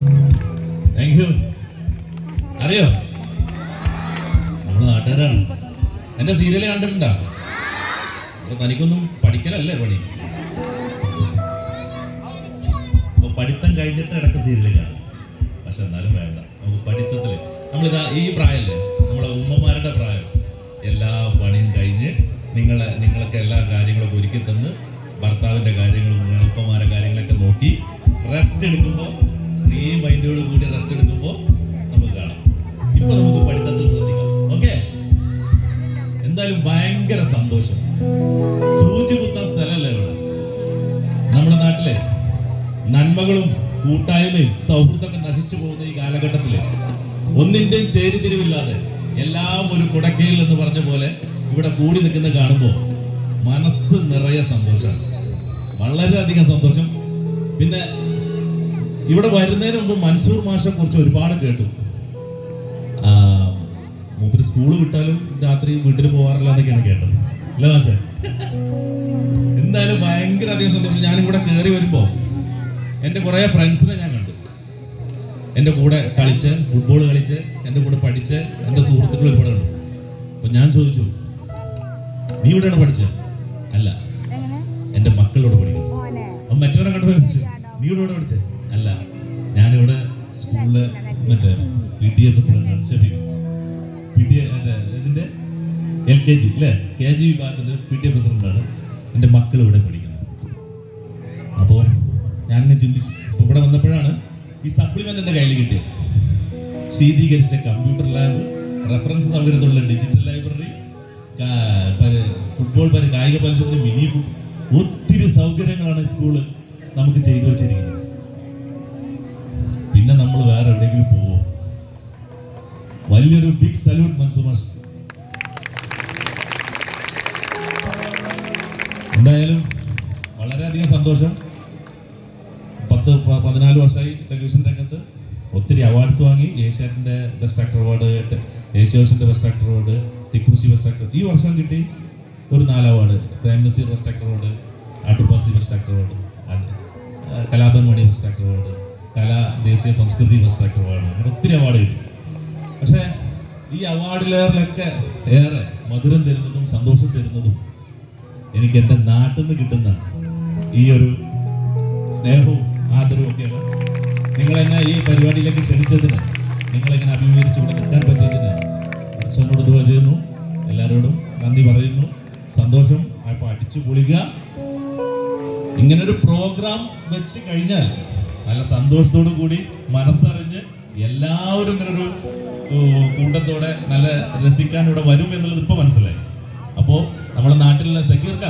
Thank you അറിയോ? നമ്മുടെ നാട്ടുകാരാണ്. എന്റെ സീരിയൽ കണ്ടിട്ടുണ്ടോ? തനിക്കൊന്നും പഠിക്കലല്ലേ പണി? പഠിത്തം കഴിഞ്ഞിട്ട് ഇടയ്ക്ക് സീരിയൽ കാണും. പക്ഷെ എന്നാലും വേണ്ട. നമുക്ക് പഠിത്തത്തിൽ നമ്മളിതാ ഈ പ്രായമല്ലേ നമ്മളെ ഉമ്മമാരുടെ പ്രായം. എല്ലാ പണിയും കഴിഞ്ഞ് നിങ്ങളെ നിങ്ങളൊക്കെ എല്ലാ കാര്യങ്ങളും ഒരുക്കി തന്ന് ഭർത്താവിന്റെ കാര്യങ്ങളും ഉപ്പമാരെ കാര്യങ്ങളൊക്കെ നോക്കി റെസ്റ്റ് എടുക്കുമ്പോൾ മൈൻഡോട് കൂടി റെസ്റ്റ് എടുക്കുമ്പോൾ നമുക്ക് കാണാം. ഇപ്പൊ നമുക്ക് പഠിത്തത്തിൽ ശ്രദ്ധിക്കാം. ഓക്കെ എന്തായാലും ഭയങ്കര സന്തോഷം. സൂചി കുത്താൻ സ്ഥലമല്ലേ ഇവിടെ. നമ്മുടെ നാട്ടിലെ നന്മകളും കൂട്ടായ്മയും സൗഹൃദമൊക്കെ നശിച്ചു പോകുന്ന ഈ കാലഘട്ടത്തിൽ ഒന്നിന്റെയും ചേരിതിരിവില്ലാതെ എല്ലാം ഒരു കുടക്കയിൽ എന്ന് പറഞ്ഞ പോലെ ഇവിടെ കൂടി നിൽക്കുന്ന കാണുമ്പോൾ മനസ്സ് നിറയെ സന്തോഷമാണ്. വളരെയധികം സന്തോഷം. പിന്നെ ഇവിടെ വരുന്നതിന് മുമ്പ് മൻസൂർ മാഷെ കുറിച്ച് ഒരുപാട് കേട്ടു. മൂപ്പര് സ്കൂൾ വിട്ടാലും രാത്രി വീട്ടിൽ പോവാറില്ല എന്നൊക്കെയാണ് കേട്ടത്. അല്ല മാഷെ? എന്തായാലും ഭയങ്കര അധികം സന്തോഷം. ഞാനിവിടെ കയറി വരുമ്പോ എന്റെ കുറേ ഫ്രണ്ട്സിനെ ഞാൻ കണ്ടു. എന്റെ കൂടെ കളിച്ച് ഫുട്ബോൾ കളിച്ച് എന്റെ കൂടെ പഠിച്ച് എന്റെ സുഹൃത്തുക്കൾ ഒരുപാട് കണ്ടു. അപ്പൊ ഞാൻ ചോദിച്ചു നീ ഇവിടെയാണ് പഠിച്ചത് അല്ല. എന്റെ മക്കളോട് പഠിക്കുന്നു. അപ്പൊ മറ്റവരെ കണ്ടു നീ ഇവിടെ ഇവിടെ പഠിച്ചേ? അല്ല ഞാനിവിടെ സ്കൂളിൽ മറ്റേ P T A president Shafeeq. P T A ഇതിന്റെ എൽ കെ ജി അല്ലേ? കെ ജി വിഭാഗത്തിന്റെ പി ടി എ പ്രസിഡന്റാണ് എന്റെ മക്കൾ ഇവിടെ പഠിക്കുന്നത്. അപ്പോൾ ഞാൻ ചിന്തിച്ചു. അപ്പോൾ ഇവിടെ വന്നപ്പോഴാണ് ഈ സപ്ലിമെന്റ് എന്റെ കയ്യിൽ കിട്ടിയത്. ശീതീകരിച്ച കമ്പ്യൂട്ടർ ലാബ് റെഫറൻസ് സൗകര്യത്തിലുള്ള ഡിജിറ്റൽ ലൈബ്രറി ഫുട്ബോൾ കായിക പരിശോധന മിനി ഒത്തിരി സൗകര്യങ്ങളാണ് സ്കൂൾ നമുക്ക് ചെയ്തു വെച്ചിരിക്കുന്നത്. നമ്മൾ വേറെ എവിടെയെങ്കിലും പോവോ? വലിയൊരു ബിഗ് സല്യൂട്ട് മൻസൂർ മാഷ് എന്തായാലും വളരെയധികം സന്തോഷം. പത്ത് പതിനാല് വർഷമായി ടെലിവിഷൻ രംഗത്ത് ഒത്തിരി അവാർഡ്സ് വാങ്ങി. ഏഷ്യാറ്റിന്റെ best actor award ഏഷ്യാസിന്റെ best actor award Thikkurissi best actor ഈ വർഷം കിട്ടി ഒരു നാല് award Prem best actor award അഡുപാസി best actor award കലാപൻ മണി ബെസ്റ്റ് ആക്ടർ അവാർഡ് കലാ ദേശീയ സംസ്കൃതി ആക്ടർ അവാർഡ് അങ്ങനെ ഒത്തിരി അവാർഡ് കിട്ടി. പക്ഷേ ഈ അവാർഡിലേറിലൊക്കെ ഏറെ മധുരം തരുന്നതും സന്തോഷം തരുന്നതും എനിക്ക് എന്റെ നാട്ടിൽ നിന്ന് കിട്ടുന്ന ഈ ഒരു സ്നേഹവും ആദരവും ഒക്കെയാണ്. നിങ്ങൾ എന്നെ ഈ പരിപാടിയിലേക്ക് ക്ഷണിച്ചതിന് നിങ്ങളെങ്ങനെ അഭിമുഖീകരിച്ച് ഇവിടെ നിൽക്കാൻ പറ്റിയതിന് അച്ഛനോട് ദുവ ചെയ്യുന്നു എല്ലാവരോടും നന്ദി പറയുന്നു. സന്തോഷം അപ്പോൾ അടിച്ചു പൊളിക്കുക. ഇങ്ങനൊരു പ്രോഗ്രാം വെച്ച് കഴിഞ്ഞാൽ നല്ല സന്തോഷത്തോടു കൂടി മനസ്സറിഞ്ഞ് എല്ലാവരും ഇങ്ങനൊരു കൂട്ടത്തോടെ നല്ല രസിക്കാൻ ഇവിടെ വരും എന്നുള്ളത് ഇപ്പൊ മനസ്സിലായി. അപ്പോ നമ്മുടെ നാട്ടിലുള്ള സെക്യൂർക്ക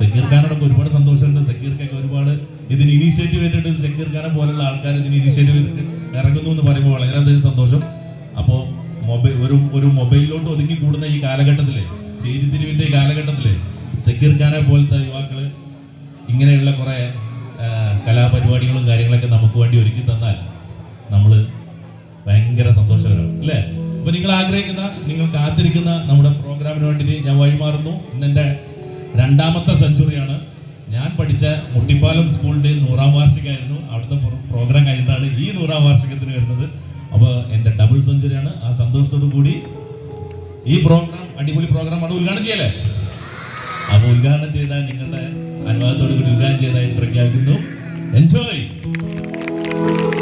സക്കീർ ഖാനോടൊക്കെ ഒരുപാട് സന്തോഷമുണ്ട്. സക്കീർ ഖാനൊക്കെ ഒരുപാട് ഇതിന് ഇനീഷ്യേറ്റീവ് ഏറ്റെടുത്ത് സക്കീർ ഖാനെ പോലുള്ള ആൾക്കാർ ഇതിന് ഇനീഷ്യേറ്റീവ് ഇറങ്ങുന്നു എന്ന് പറയുമ്പോൾ വളരെയധികം സന്തോഷം. അപ്പോൾ മൊബൈൽ ഒരു ഒരു മൊബൈലിലോട്ട് ഒതുങ്ങി കൂടുന്ന ഈ കാലഘട്ടത്തിലെ ചേരിതിരിവിന്റെ ഈ കാലഘട്ടത്തിലെ സക്കീർ ഖാനെ പോലത്തെ യുവാക്കൾ ഇങ്ങനെയുള്ള കുറെ കലാപരിപാടികളും കാര്യങ്ങളൊക്കെ നമുക്ക് വേണ്ടി ഒരുക്കി തന്നാൽ നമ്മൾ ഭയങ്കര സന്തോഷകരം അല്ലേ? അപ്പൊ നിങ്ങൾ ആഗ്രഹിക്കുന്ന നിങ്ങൾ കാത്തിരിക്കുന്ന നമ്മുടെ പ്രോഗ്രാമിന് വേണ്ടി ഞാൻ വഴിമാറുന്നു. ഇന്ന് എന്റെ രണ്ടാമത്തെ സെഞ്ചുറിയാണ്. ഞാൻ പഠിച്ച മുട്ടിപ്പാലം സ്കൂളിന്റെ നൂറാം വാർഷികമായിരുന്നു. അവിടുത്തെ പ്രോ- പ്രോഗ്രാം കഴിഞ്ഞിട്ടാണ് ഈ നൂറാം വാർഷികത്തിന് വരുന്നത്. അപ്പോൾ എന്റെ ഡബിൾ സെഞ്ചുറിയാണ്. ആ സന്തോഷത്തോടു കൂടി ഈ പ്രോഗ്രാം അടിപൊളി പ്രോഗ്രാം പ്രോഗ്രാമാണ് ഉദ്ഘാടനം ചെയ്യല്ലേ? അപ്പോൾ ഉദ്ഘാടനം ചെയ്താൽ നിങ്ങളുടെ അനുവാദത്തോടു കൂടി ഉദ്ഘാടനം ചെയ്തതായിട്ട് പ്രഖ്യാപിക്കുന്നു. എൻജോയ്